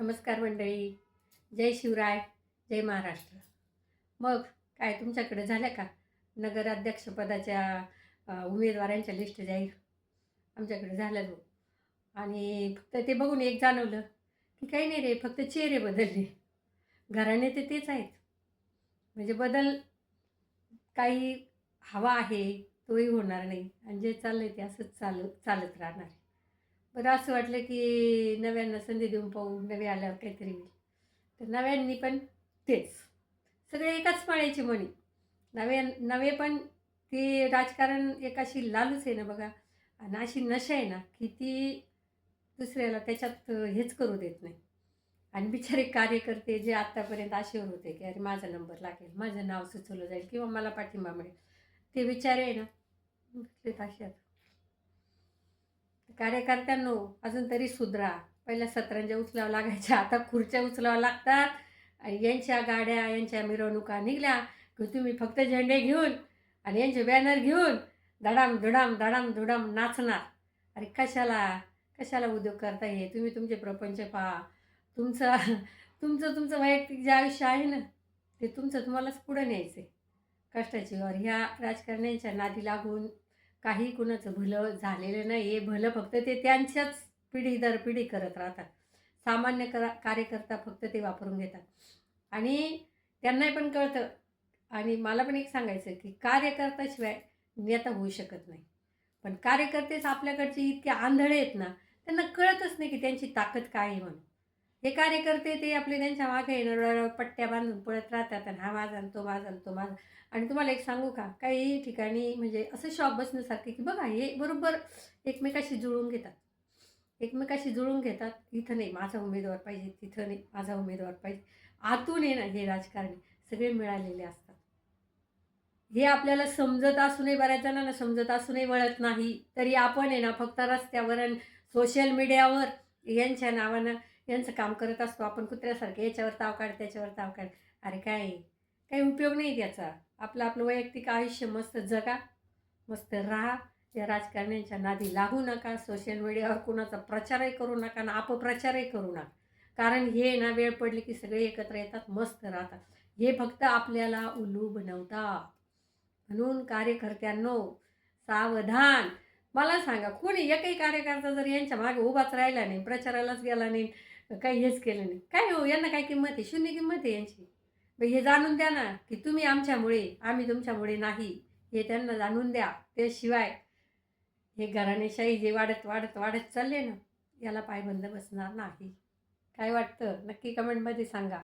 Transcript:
नमस्कार मंडळी. जय शिवराय जय महाराष्ट्र. मग काय तुमच्याकडे झाल्या का? नगराध्यक्षपदाच्या उमेदवारांच्या लिस्ट जाहीर. आमच्याकडे झाल्या बघ आणि फक्त ते बघून एक जाणवलं की काही नाही रे फक्त चेहरे बदलले. घराने ते तेच आहेत. म्हणजे बदल काही हवा आहे तोही होणार नाही. आणि जे चाललं आहे ते असंच चालू चालत राहणार आहे. बरं असं वाटलं की नव्यांना संधी देऊन पाहू नवे आल्यावर काहीतरी होईल. तर नव्यांनी पण तेच. सगळे एकाच पाळ्याचे म्हणी. नवे नवे पण ते राजकारण एकाशी लालूच आहे ना बघा. आणि अशी नशा आहे ना की ती दुसऱ्याला त्याच्यात हेच करू देत नाही. आणि बिचारे कार्यकर्ते जे आत्तापर्यंत आशेवर होते की अरे माझा नंबर लागेल माझं नाव सुचवलं जाईल किंवा मला पाठिंबा मिळेल ते विचारे आहे ना बसलेत आशेत कार्यकर्त्यांनो अजून तरी सुधरा. पहिल्या सतरंज्या उचलावं लागायच्या आता खुर्च्या उचलावं लागतात. आणि यांच्या गाड्या यांच्या मिरवणुका निघल्या. की तुम्ही फक्त झेंडे घेऊन आणि यांचे बॅनर घेऊन धडाम धुडाम धडाम धुडाम नाचणार. अरे कशाला कशाला उद्योग करता हे? तुम्ही तुमचे प्रपंच पहा. तुमचं तुमचं तुमचं वैयक्तिक जे आयुष्य आहे ना ते तुमचं तुम्हालाच पुढं न्यायचं आहे कष्टाची वर ह्या राजकारण्यांच्या नादी लागून काही कुणाचं भलं झालेलं नाही. हे भलं फक्त ते त्यांच्याच पिढी दर पिढी करत राहतात. सामान्य करा कार्यकर्ता फक्त ते वापरून घेतात. आणि त्यांनाही पण कळतं. आणि मला पण एक सांगायचं की कार्यकर्त्याशिवाय नेता होऊ शकत नाही. पण कार्यकर्तेच आपल्याकडचे इतके आंधळे आहेत ना त्यांना कळतच नाही की त्यांची ताकद काय आहे म्हणून. हे कार्यकर्ते ते आपले त्यांच्या मागे येणार पट्ट्या बांधून पळत राहतात आणि हा माझा आणि तो माझा आणि तो माझा आणि तुम्हाला एक सांगू का? काही ठिकाणी म्हणजे असं शॉप बसण्यासारखे की बघा हे बरोबर एकमेकाशी जुळून घेतात. एकमेकाशी जुळून घेतात. इथं नाही माझा उमेदवार पाहिजे तिथं नाही माझा उमेदवार पाहिजे. आतून आहे ना हे राजकारणी सगळे मिळालेले असतात. हे आपल्याला समजत असूनही बऱ्याच जणांना समजत असूनही वळत नाही. तरी आपण आहे ना फक्त रस्त्यावर आणि सोशल मीडियावर यांच्या नावानं यांचं काम करत असतो. आपण कुत्र्यासारखे याच्यावर ताव काढ त्याच्यावर ताव काढ. अरे काय? काही उपयोग नाही त्याचा. आपलं आपलं वैयक्तिक आयुष्य मस्त जगा मस्त राहा. या राजकारण्यांच्या नादी लागू नका. सोशल मीडियावर कुणाचा प्रचारही करू नका ना अपप्रचारही करू नका. कारण हे ना वेळ पडली की सगळे एकत्र येतात मस्त राहतात. हे फक्त आपल्याला उल्लू बनवतात. म्हणून कार्यकर्त्यांनो सावधान. मला सांगा कोणी एकही कार्यकर्ता जर यांच्या मागे उभाच राहिला नाही प्रचारालाच गेला नाही काही हेच केलं नाही. काय हो यांना काय किंमत आहे? शून्य किंमत आहे यांची. मग हे जाणून द्या ना की तुम्ही आमच्यामुळे आम्ही तुमच्यामुळे नाही. हे त्यांना जाणून द्या. त्याशिवाय हे घराणेशाही जे वाढत वाढत वाढत चालले ना याला पायबंद बसणार नाही. काय वाटतं? नक्की कमेंटमध्ये सांगा.